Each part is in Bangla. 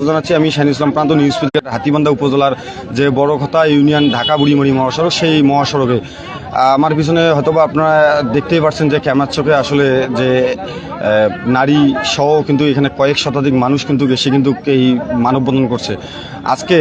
জানাচ্ছি আমি শাহিন ইসলাম প্রান্ত নিউজ ফিল্টার হাতিবান্ধা উপজেলার যে বড়খতা ইউনিয়ন ঢাকা বুড়িমড়ি মহাসড়ক, সেই মহাসড়কে। আমার পিছনে হয়তোবা আপনারা দেখতেই পাচ্ছেন যে ক্যামেরার চোখে আসলে যে নারী সহ কিন্তু এখানে কয়েক শতাধিক মানুষ কিন্তু বেশি কিন্তু এই মানববন্ধন করছে। আজকে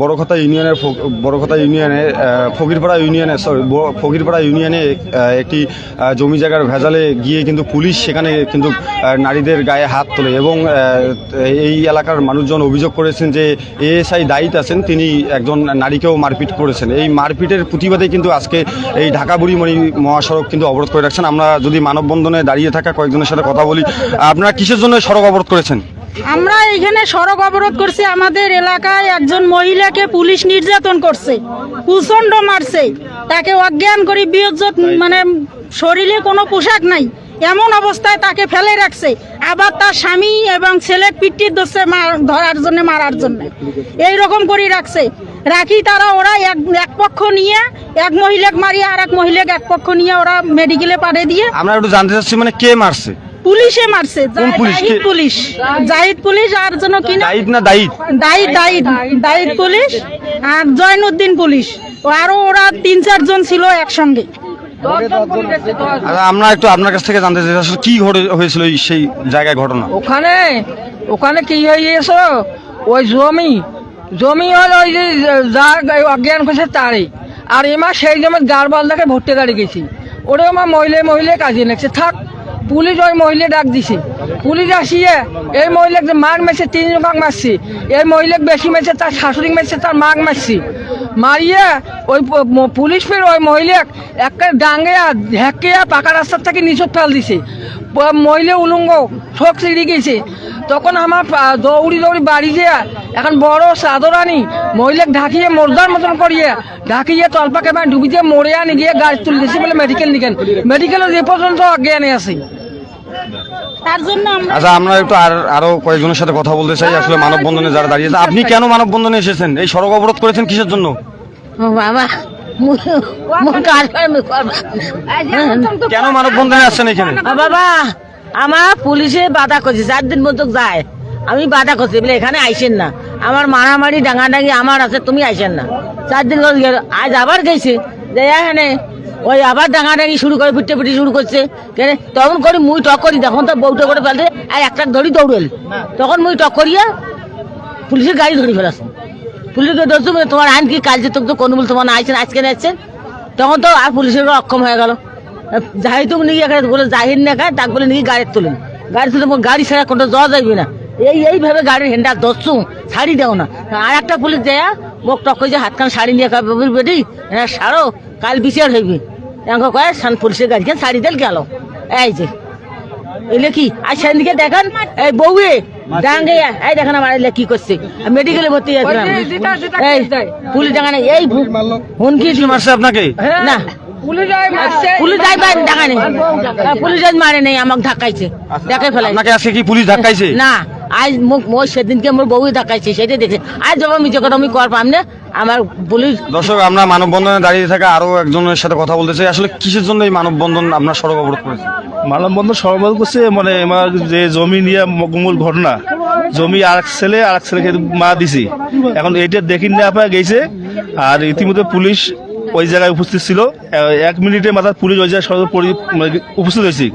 বড়খতা ইউনিয়নের বড়খতা ইউনিয়নের আহ, ফকিরপাড়া ইউনিয়নে সরি ফকিরপাড়া ইউনিয়নে একটি জমি জায়গার ভেজালে গিয়ে কিন্তু পুলিশ সেখানে কিন্তু নারীদের গায়ে হাত তোলে এবং এই এলাকার মানুষজন অভিযোগ করেছেন যে এএসআই দায়িত আছেন তিনি একজন নারীকেও মারপিট করেছেন। এই মারপিটের প্রতিবাদে কিন্তু আজকে এই ঢাকা বুড়িমণি মহাসড়ক কিন্তু অবরোধ করে রাখছেন। আমরা যদি মানববন্ধনে দাঁড়িয়ে থাকা কয়েকজনের সাথে কথা বলি আপনারা কিসের জন্য সড়ক অবরোধ করেছেন? আমরা এখানে সড়ক অবরোধ করছি, আমাদের এলাকায় একজন মহিলাকে পুলিশ নির্যাতন করছে প্রচণ্ড মারছে। তাকে অজ্ঞান করে বিয়োজ্জত মানে শরীরে কোনো পোশাক নাই, এমন অবস্থায় তাকে ফেলে রাখছে, আবার তার স্বামী এবং ছেলে পিটির দোষে ধরার জন্য, মারার জন্য। এই রকম করে রাখছে। রাখি তারা, ওরা এক এক পক্ষ নিয়ে, এক মহিলাকে মারিয়ে আর এক মহিলাকে এক পক্ষ নিয়ে ওরা মেডিকেলে পাঠিয়ে দিয়ে আমরা একটু জানতে চাচ্ছি মানে কে মারছে? পুলিশে মারছে। কোন পুলিশ? জাহিদ কে? পুলিশ। জাহিদ। পুলিশ আর জন্য কিনা দায়িত না দায়িত দায়িদ দায়িদ দায়িদ পুলিশ আর জয়নুদ্দিন পুলিশ। ও আরও ওরা তিন চারজন ছিল একসঙ্গে। আচ্ছা, আমরা একটু আপনার কাছ থেকে জানতে চাই আসলে কি ঘটে হয়েছিল এই সেই জায়গায় ঘটনা? ওখানে ওখানে কি হয়ে গেছে ওই জমি জমি হলো ওই যে যা অজ্ঞান করছে তারই। আর এমা সেই জমি গাড়বালদাকে ভর্তি দাঁড়িয়ে গেছি। ওরে আমার মহিলা মহিলা কাজে নেছে থাক পুলিশ ওই মহিলা ডাক দিছে। পুলিশ আসিয়ে এই মহিলাকে যে মাগ মেছে তিন জনক মারছি। এই মহিলাকে বেশি মেছে তার শাশুড়ি মেছে তার মাগ মারছি। মারিয়ে ওই পুলিশ ফের ওই মহিলাক একটা ডাঙ্গে ঢেকে পাকা রাস্তার থেকে নিচত ফেল দিছে। মহিলা উলঙ্গ শোক সিঁড়ি গেছে তখন আমার দৌড়ি দৌড়ি বাড়ি যে এখন বড় চাদর আনি মহিলাক ঢাকিয়ে, মোরদার মতন করিয়ে ঢাকিয়ে তলপাকে ডুবি দিয়ে মরে আনি, গিয়ে গাড়ি তুলে দিয়েছি বলে মেডিকেল নিকেন। মেডিকেলের এ পর্যন্ত অজ্ঞানে আছে। তার জন্য আমরা আচ্ছা আমরা একটু আর আরও কয়েকজনের সাথে কথা বলতে চাই আসলে মানববন্ধনে যারা দাঁড়িয়েছে। আপনি কেন মানববন্ধনে এসেছেন? এই সড়ক অবরোধ করেছেন কিসের জন্য? বাবা কেন মানববন্ধনে আসছেন এখানে? বাবা আমার পুলিশে বাধা করছে চার দিন মতো যায়। আমি বাধা করছি বলে এখানে আইসেন না। আমার মারামারি ডাঙাডাঙ্গি আমার আছে তুমি আইসেন না। চার দিন। আজ আবার গেছে। যে এখানে ওই আবার ডাঙাডাঙ্গি শুরু করে পিটে পিটে শুরু করছে। কেন তখন করি মুই টক করি তখন তো বউটা করে ফেলতে আর একটা ধরি দৌড়েল। তখন মুই টক করিয়া পুলিশের গাড়ি ধরে ফেলাছে পুলিশকে ধরছো তোমার আইন কি কালকে তো তো কোনো বলে তোমার আইছেন আজকে আসছেন তখন তো আর পুলিশের অক্ষম হয়ে গেল। যাই তুমি নাকি এখানে বলে জাহির না খায় তাকে বলে নাকি গাড়ি তুলেন। গাড়ি তুলে গাড়ি ছাড়া কোনটা যাওয়া যাবে না। এই এইভাবে গাড়ির হেন্ডা ধরছু শাড়ি দেও না। আর একটা পুলিশ দেয়া মোক টক যে হাতখান শাড়ি নিয়ে খাবে বেটি হ্যাঁ সারো কাল বিচার হইবি। এমন কয় সান পুলিশের খান শাড়ি দেল গেল? এই যে। এলে কি? আর সেদিকে দেখেন এই বউয়ে ডাঙ্গে এই দেখেন আমার এলে কি করছে। মেডিকেলে ভর্তি আছে এই পুলিশ ডাঙ্গানে এই হুনকি কি মারছে আপনাকে? না পুলিশ মারছে। পুলিশ যাইবার ডাকা নেই। পুলিশ আজ মারে নেই আমাকে ধাক্কাইছে। দেখাই ফেলাই আপনাকে আজকে কি পুলিশ ধাক্কাইছে? না আজ মোক মই সেদিনকে মোর বউ ধাক্কাইছে সেটাই দেখে। আজ কথা আমি কর পাম না আমার পুলিশ দর্শক আমরা মানববন্ধনে দাঁড়িয়ে থাকা আরও একজনের সাথে কথা বলতে চাই। আসলে কিসের জন্য এই মানববন্ধন আপনার সড়ক অবরোধ করেছে? মানববন্ধন সড়ক অবরোধ করছে মানে আমার যে জমি নিয়ে মূল ঘটনা জমি আর এক ছেলে আর এক ছেলেকে মা দিছি। এখন এইটা দেখি না পায় গেছে আর ইতিমধ্যে পুলিশ ওই জায়গায় উপস্থিত ছিল। এক মিনিটের মাথায় পুলিশ ওই জায়গায় মানে উপস্থিত হয়েছে।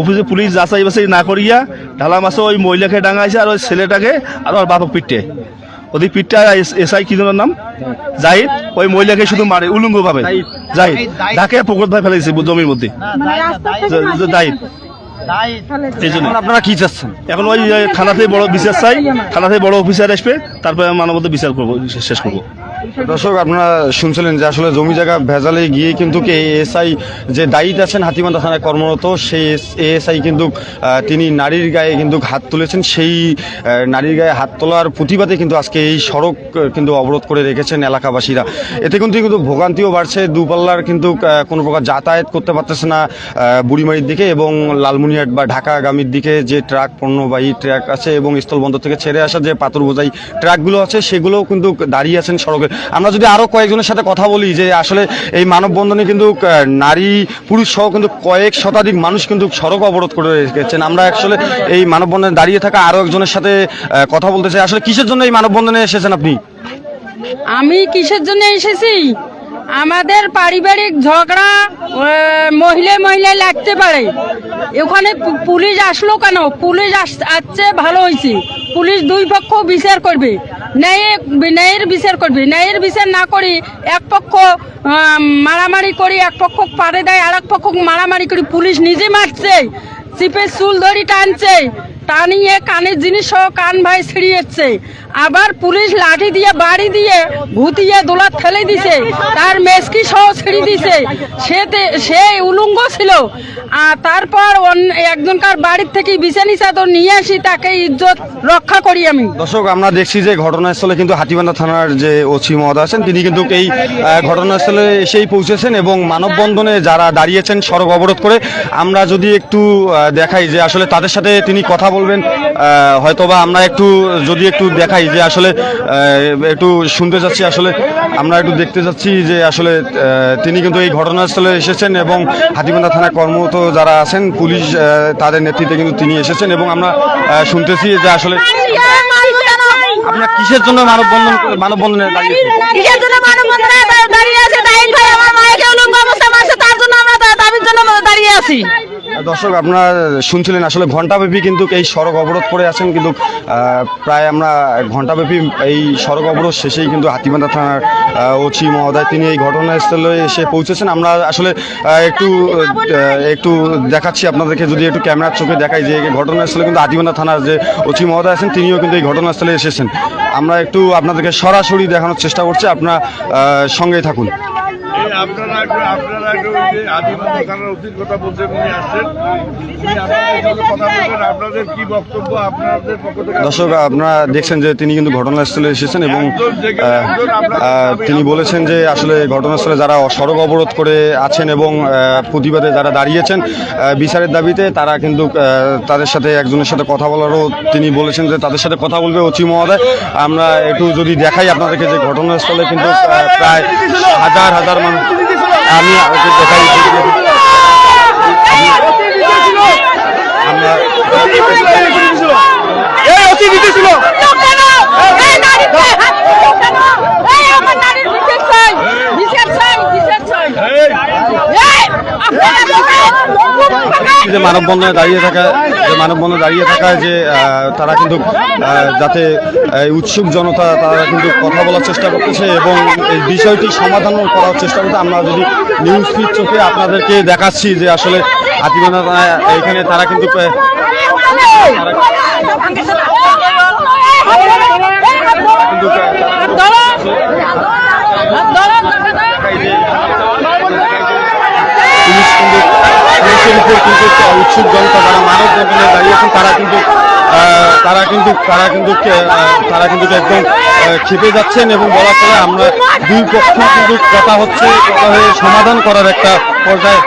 উপস্থিত পুলিশ যাচাই বাছাই না করিয়া ঢালা মাসে ওই মহিলাকে ডাঙাইছে আর ওই ছেলেটাকে আর ওর বাপক পিটে। ওদের পিঠটা এসআই কি জনের নাম? জাহিদ। ওই মহিলাকে শুধু মারে উলুঙ্গ ভাবে জাহিদ। ঢাকে পুকুর ভাই ফেলেছে জমির মধ্যে। মানে জাহিদ। এই জন্য। আপনারা কি চাচ্ছেন? এখন ওই থানাতে বড় বিচার চাই। থানাতে বড় অফিসার আসবে তারপরে মানবত বিচার করব শেষ করব। দর্শক, আপনারা শুনছিলেন যে আসলে জমি জায়গা ভেজালে গিয়ে কিন্তু কে এএসআই যে দায়িত্ব আছেন হাতিমান্দা থানায় কর্মরত, সেই এএসআই কিন্তু তিনি নারীর গায়ে কিন্তু হাত তুলেছেন। সেই নারীর গায়ে হাত তোলার প্রতিবাদে কিন্তু আজকে এই সড়ক কিন্তু অবরোধ করে রেখেছেন এলাকাবাসীরা। এতে কিন্তু কিন্তু ভোগান্তিও বাড়ছে। দুপাল্লার কিন্তু কোনো প্রকার যাতায়াত করতে পারতেছে না বুড়িমারির দিকে এবং লালমনিরহাট বা ঢাকাগামীর দিকে যে ট্রাক, পণ্যবাহী ট্রাক আছে এবং স্থলবন্দর থেকে ছেড়ে আসা যে পাথর বোঝাই ট্রাকগুলো আছে, সেগুলোও কিন্তু দাঁড়িয়ে আছেন সড়কে। আমরা যদি আরও কয়েকজনের সাথে কথা বলি যে আসলে এই মানববন্ধনে কিন্তু নারী, পুরুষ সহ কিন্তু কয়েক শতাধিক মানুষ কিন্তু সড়ক অবরোধ করে রেখেছেন আমরা আসলে এই মানববন্ধনে দাঁড়িয়ে থাকা আরও একজনের সাথে কথা বলতে চাই। আসলে কিসের জন্য এই মানববন্ধনে এসেছেন আপনি? আমি কিসের জন্য এসেছি? আমাদের পারিবারিক ঝগড়া মহিলা মহিলায় লাগতে পারে। ওখানে পুলিশ আসলো কেন? পুলিশ আস- আসছে, ভালো হয়েছে পুলিশ দুই পক্ষ বিচার করবে। ন্যায় ন্যায়ের বিচার করবি। ন্যায়ের বিচার না করি এক পক্ষ মারামারি করি, এক পক্ষ পারে দেয় আর এক পক্ষ মারামারি করি। পুলিশ নিজে মারছে চিপে চুল ধরি টানছে, টানিয়ে কানের জিনিস কান ভাই ছিড়িয়েছে। আবার পুলিশ লাঠি দিয়ে, বাড়ি দিয়ে ভুতিয়ে দোলা ফেলে দিছে। তার মেসকি সহ ছিঁড়ি দিছে। সে সে উলঙ্গ ছিল। আর তারপর একজনকার বাড়ির থেকে বিছানি চাদর নিয়ে আসি, তাকে ইজ্জত রক্ষা করি আমি। দর্শক, আমরা দেখছি যে ঘটনাস্থলে কিন্তু হাতিবান্ধা থানার যে ওসি মহোদয় আছেন, তিনি কিন্তু এই ঘটনাস্থলে এসেই পৌঁছেছেন এবং মানববন্ধনে যারা দাঁড়িয়েছেন সড়ক অবরোধ করে, আমরা যদি একটু দেখাই যে আসলে তাদের সাথে তিনি কথা বলবেন। হয়তোবা আমরা একটু, যদি একটু দেখাই যে আসলে একটু শুনতে যাচ্ছি আসলে আমরা একটু দেখতে যাচ্ছি যে আসলে তিনি কিন্তু এই ঘটনাস্থলে এসেছেন এবং হাতিবান্ধা থানায় কর্মরত যারা আছেন, পুলিশ তাদের নেতৃত্বে কিন্তু তিনি এসেছেন এবং আমরা শুনতেছি যে আসলে আপনার কিসের জন্য মানববন্ধন মানববন্ধনে দাঁড়িয়ে আছি? দর্শক, আপনারা শুনছিলেন আসলে ঘন্টাব্যাপী কিন্তু এই সড়ক অবরোধ করে আছেন, কিন্তু প্রায় আমরা ঘন্টাব্যাপী এই সড়ক অবরোধ শেষেই কিন্তু হাতিবান্ধা থানার ওসি মহোদয় তিনি এই ঘটনাস্থলে এসে পৌঁছেছেন। আমরা আসলে একটু একটু দেখাচ্ছি আপনাদেরকে, যদি একটু ক্যামেরার চোখে দেখাই যে ঘটনাস্থলে কিন্তু হাতিবান্ধা থানার যে ওসি মহোদয় আছেন, তিনিও কিন্তু এই ঘটনাস্থলে এসেছেন। আমরা একটু আপনাদেরকে সরাসরি দেখানোর চেষ্টা করছি, আপনারা সঙ্গেই থাকুন। আপনারা একটু আপনারা একটু যে আদিবাসী থানার অতীত কথা বলছেন উনি আসছেন। আপনাদের সঙ্গে কথা বলবেন আপনাদের কি বক্তব্য আপনাদের পক্ষ থেকে দর্শক আপনারা দেখছেন যে তিনি কিন্তু ঘটনাস্থলে এসেছেন এবং তিনি বলেছেন যে আসলে ঘটনাস্থলে যারা সড়ক অবরোধ করে আছেন এবং প্রতিবাদে যারা দাঁড়িয়েছেন বিচারের দাবিতে তারা কিন্তু তাদের সাথে একজনের সাথে কথা বলারও তিনি বলেছেন যে তাদের সাথে কথা বলবে অচি মহোদয়। আমরা একটু যদি দেখাই আপনাদেরকে যে ঘটনাস্থলে কিন্তু প্রায় হাজার হাজার মানুষ আমি একটু দেখাই আমরা যে মানববন্ধনে দাঁড়িয়ে থাকা যে মানববন্ধনে দাঁড়িয়ে থাকা যে তারা কিন্তু যাতে উৎসুক জনতা তারা কিন্তু কথা বলার চেষ্টা করতেছে এবং এই বিষয়টি সমাধান করার চেষ্টা করতে আমরা যদি নিউজ ফিড চোখে আপনাদেরকে দেখাচ্ছি যে আসলে হাতিবান্ধা থানায় এখানে তারা কিন্তু কিন্তু পুলিশ কিন্তু উৎসুক জনতা, যারা মানব বন্ধনে দাঁড়িয়েছেন তারা কিন্তু তারা কিন্তু তারা কিন্তু তারা কিন্তু একদম খেপে যাচ্ছেন এবং বলা চলে আমরা দুই পক্ষ কিন্তু কথা হচ্ছে, কথা হয়ে সমাধান করার একটা পর্যায়ে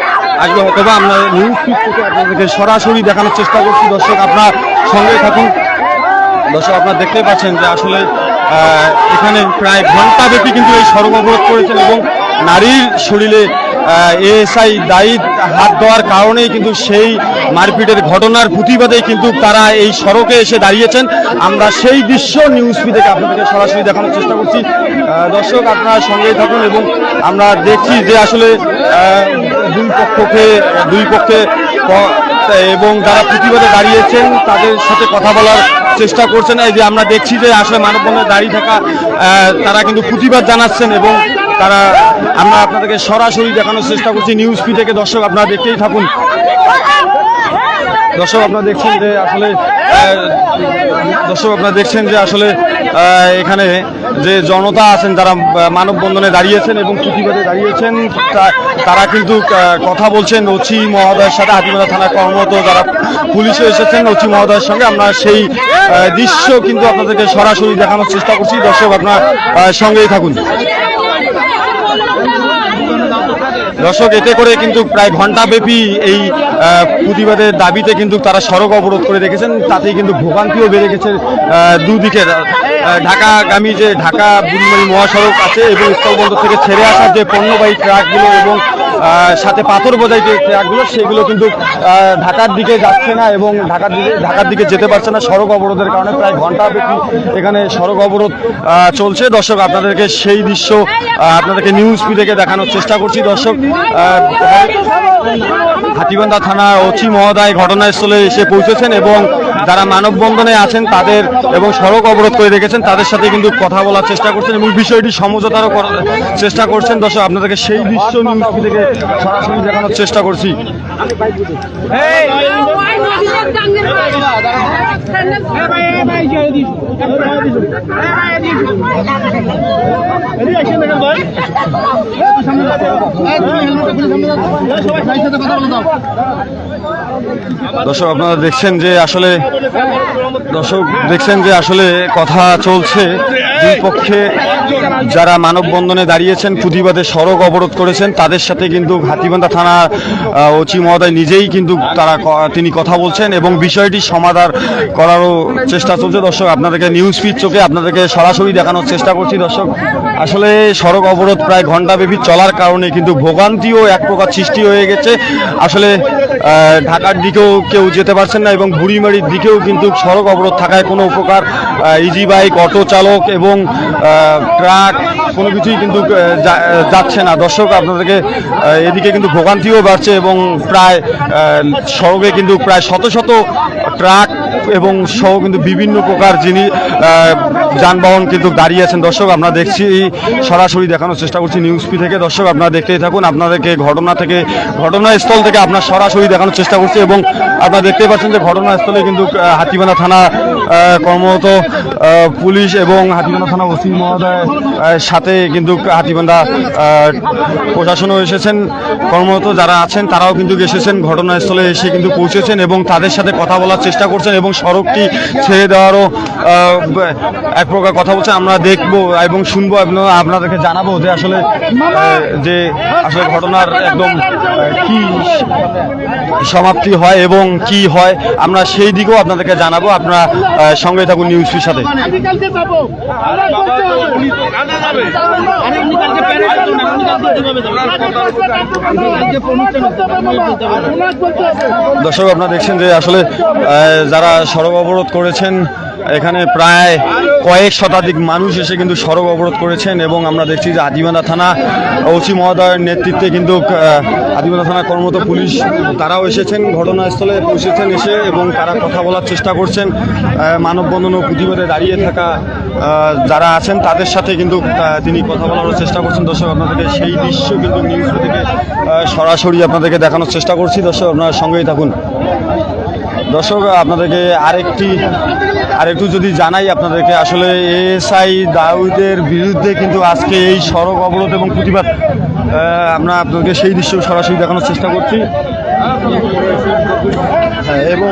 আসবে অথবা আমরা নিউজ ফিড থেকে আপনাদেরকে সরাসরি দেখানোর চেষ্টা করছি। দর্শক, আপনার সঙ্গে থাকুন। দর্শক, আপনারা দেখতে পাচ্ছেন যে আসলে এখানে প্রায় ঘণ্টা ব্যাপী কিন্তু এই সড়ক অবরোধ করেছেন এবং নারীর শরীরে এএসআই দায়ী হাত দেওয়ার কারণেই কিন্তু সেই মারপিটের ঘটনার প্রতিবাদেই কিন্তু তারা এই সড়কে এসে দাঁড়িয়েছেন। আমরা সেই দৃশ্য নিউজ ফি থেকে আপনাদেরকে সরাসরি দেখানোর চেষ্টা করছি। দর্শক, আপনারা সঙ্গেই থাকুন এবং আমরা দেখছি যে আসলে দুই পক্ষকে, দুই পক্ষে এবং যারা প্রতিবাদে দাঁড়িয়েছেন, তাদের সাথে কথা বলার চেষ্টা করছেন। এই যে আমরা দেখছি যে আসলে মানববন্ধনে দাঁড়িয়ে থাকা তারা কিন্তু প্রতিবাদ জানাচ্ছেন এবং তারা, আমরা আপনাদেরকে সরাসরি দেখানোর চেষ্টা করছি। নিউজ ফি থেকে দর্শক আপনারা দেখতেই থাকুন। দর্শক আপনারা দেখছেন যে আসলে দর্শক, আপনারা দেখছেন যে আসলে এখানে যে জনতা আছেন, যারা মানববন্ধনে দাঁড়িয়েছেন এবং প্রতিবাদে দাঁড়িয়েছেন তারা কিন্তু কথা বলছেন ওচি মহোদয়ের সাথে। হাতিমারা থানার কর্মরত যারা পুলিশে এসেছেন, ওচি মহোদয়ের সঙ্গে আমরা সেই দৃশ্য কিন্তু আপনাদেরকে সরাসরি দেখানোর চেষ্টা করছি। দর্শক, আপনার সঙ্গেই থাকুন। দর্শক, এতে করে কিন্তু প্রায় ঘণ্টা ব্যাপী এই প্রতিবাদের দাবিতে কিন্তু তারা সড়ক অবরোধ করে রেখেছেন। তাতেই কিন্তু ভোগান্তিও বেড়ে গেছে দুদিকের ঢাকাগামী যে ঢাকা মহাসড়ক আছে এবং স্থলবন্দর থেকে ছেড়ে আসা যে পণ্যবাহী ট্রাকগুলো এবং সাথে পাথর বোঝাই যে ট্রাকগুলো সেগুলো কিন্তু ঢাকার দিকে যাচ্ছে না এবং ঢাকার দিকে ঢাকার দিকে যেতে পারছে না সড়ক অবরোধের কারণে। প্রায় ঘণ্টা এখানে সড়ক অবরোধ চলছে। দর্শক, আপনাদেরকে সেই দৃশ্য আপনাদেরকে নিউজ থেকে দেখানোর চেষ্টা করছি। দর্শক হাতিবান্ধা থানা ওসি মহোদয় ঘটনাস্থলে এসে পৌঁছেছেন এবং যারা মানববন্ধনে আছেন তাদের এবং সড়ক অবরোধ করে রেখেছেন তাদের সাথে কিন্তু কথা বলার চেষ্টা করছেন এবং বিষয়টি সমঝোতারও করার চেষ্টা করছেন দর্শক আপনাদেরকে সেই দৃশ্য নিউজ থেকে সরাসরি দেখানোর চেষ্টা করছি দর্শক আপনারা দেখছেন যে আসলে দর্শক দেখছেন যে আসলে কথা চলছে। দুই পক্ষে যারা মানববন্ধনে দাঁড়িয়েছেন প্রতিবাদে সড়ক অবরোধ করেছেন, তাদের সাথে কিন্তু হাতিবান্ধা থানা ওসি মহোদয় নিজেই কিন্তু তারা তিনি কথা বলছেন এবং বিষয়টি সমাধান করারও চেষ্টা চলছে। দর্শক, আপনাদেরকে নিউজ ফিড চোখে আপনাদেরকে সরাসরি দেখানোর চেষ্টা করছি। দর্শক, আসলে সড়ক অবরোধ প্রায় ঘন্টাব্যাপী চলার কারণে কিন্তু ভোগান্তিও এক প্রকার সৃষ্টি হয়ে গেছে। আসলে ঢাকার দিকেও কেউ যেতে পারছেন না এবং বুড়িমারির দিকেও কিন্তু সড়ক অবরোধ থাকায় কোনো প্রকার ইজি বাইক অটো চালক এবং আহ, ট্রাক কোনো কিছুই কিন্তু যাচ্ছে না। দর্শক আপনাদেরকে এদিকে কিন্তু ভোগান্তিও বাড়ছে এবং প্রায় সড়কে কিন্তু প্রায় শত শত ট্রাক এবং সহ কিন্তু বিভিন্ন প্রকার যিনি যানবাহন কিন্তু দাঁড়িয়ে আছেন। দর্শক আমরা দেখছি সরাসরি দেখানোর চেষ্টা করছি নিউজ পি থেকে। দর্শক আপনারা দেখতেই থাকুন আপনাদেরকে ঘটনা থেকে ঘটনাস্থল থেকে আপনার সরাসরি দেখানোর চেষ্টা করছি এবং আপনারা দেখতেই পাচ্ছেন যে ঘটনাস্থলে কিন্তু আহ, হাতিবান্ধা থানা কর্মরত পুলিশ এবং হাতিবান্ধা থানা ওসি মহোদয় সাথে কিন্তু হাতিবান্ধা প্রশাসনও এসেছেন। কর্মরত যারা আছেন, তারাও কিন্তু এসেছেন, ঘটনাস্থলে এসে কিন্তু পৌঁছেছেন এবং তাদের সাথে কথা বলার চেষ্টা করছেন এবং সড়কটি ছেড়ে দেওয়ারও এক প্রকার কথা বলছে। আমরা দেখব এবং শুনব আপনাদেরকে জানাব যে আসলে যে আসলে ঘটনার একদম কি সমাপ্তি হয় এবং কি হয়, আমরা সেই দিকেও আপনাদেরকে জানাব। আপনারা সঙ্গে থাকুন নিউজ ফির সাথে। দর্শক আপনারা দেখছেন যে আসলে যারা সড়ক অবরোধ করেছেন এখানে প্রায় কয়েক শতাধিক মানুষ এসে কিন্তু সড়ক অবরোধ করেছেন এবং আমরা দেখছি যে আদিবান্ধা থানা ওসি মহোদয়ের নেতৃত্বে কিন্তু আদিবান্ধা থানা কর্মরত পুলিশ, তারাও এসেছেন, ঘটনাস্থলে পৌঁছেছেন এসে এবং তারা কথা বলার চেষ্টা করছেন। মানববন্ধন ও প্রতিবাদে দাঁড়িয়ে থাকা যারা আছেন তাদের সাথে কিন্তু তিনি কথা বলার চেষ্টা করছেন। দর্শক, আপনাদেরকে সেই দৃশ্য কিন্তু নিউজ থেকে সরাসরি আপনাদেরকে দেখানোর চেষ্টা করছি। দর্শক, আপনারা সঙ্গেই থাকুন। দর্শক আপনাদেরকে আরেকটি আরেকটু যদি জানাই আপনাদেরকে আসলে এএসআই দাউদের বিরুদ্ধে কিন্তু আজকে এই সড়ক অবরোধ এবং প্রতিবাদ আমরা আপনাদেরকে সেই দৃশ্য সরাসরি দেখানোর চেষ্টা করছি হ্যাঁ, এবং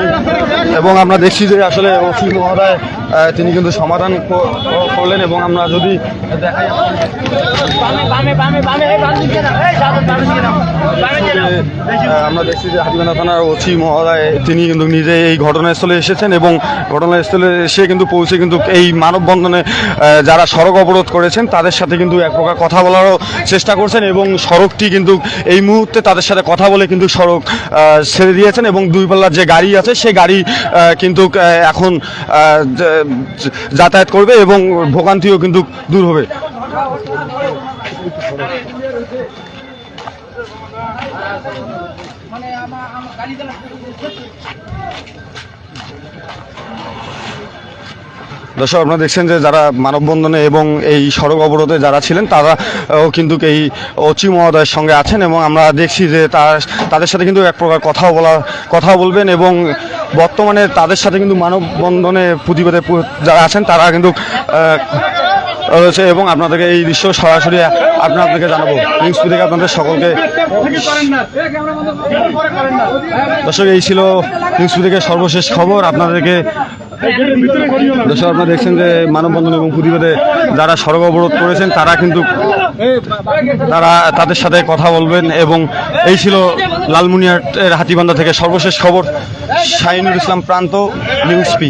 এবং আমরা দেখছি যে আসলে ওসি মহোদয় তিনি কিন্তু সমাধান করলেন এবং আমরা যদি দেখাই আমরা দেখছি যে হাতিবান্ধা থানার ওসি মহোদয়, তিনি কিন্তু নিজে এই ঘটনাস্থলে এসেছেন এবং ঘটনাস্থলে এসে কিন্তু পৌঁছে কিন্তু এই মানববন্ধনে যারা সড়ক অবরোধ করেছেন, তাদের সাথে কিন্তু এক প্রকার কথা বলারও চেষ্টা করছেন এবং সড়কটি কিন্তু এই মুহূর্তে তাদের সাথে কথা বলে কিন্তু সড়ক ছেড়ে দিয়েছেন এবং দুই পাল্লার যে গাড়ি আছে সেই গাড়ি কিন্তু এখন যাতায়াত করবে এবং ভোগান্তিও কিন্তু দূর হবে। দর্শক, আপনারা দেখছেন যে যারা মানববন্ধনে এবং এই সড়ক অবরোধে যারা ছিলেন তারাও কিন্তু এই অচি মহোদয়ের সঙ্গে আছেন এবং আমরা দেখছি যে তার, তাদের সাথে কিন্তু এক প্রকার কথা বলা কথা বলবেন এবং বর্তমানে তাদের সাথে কিন্তু মানববন্ধনে প্রতিবাদে যারা আছেন, তারা কিন্তু রয়েছে এবং আপনাদেরকে এই দৃশ্য সরাসরি আপনাদেরকে জানাব। নিউজ থেকে আপনাদের সকলকে দর্শক, এই ছিল নিউজ থেকে সর্বশেষ খবর। আপনাদেরকে দর্শক, আপনারা দেখছেন যে মানববন্ধন এবং প্রতিবাদে যারা সড়ক অবরোধ করেছেন, তারা কিন্তু তারা তাদের সাথে কথা বলবেন এবং এই ছিল লালমুনিয়াটের হাতিবান্ধা থেকে সর্বশেষ খবর শাহিনুর ইসলাম প্রান্ত নিউজ পি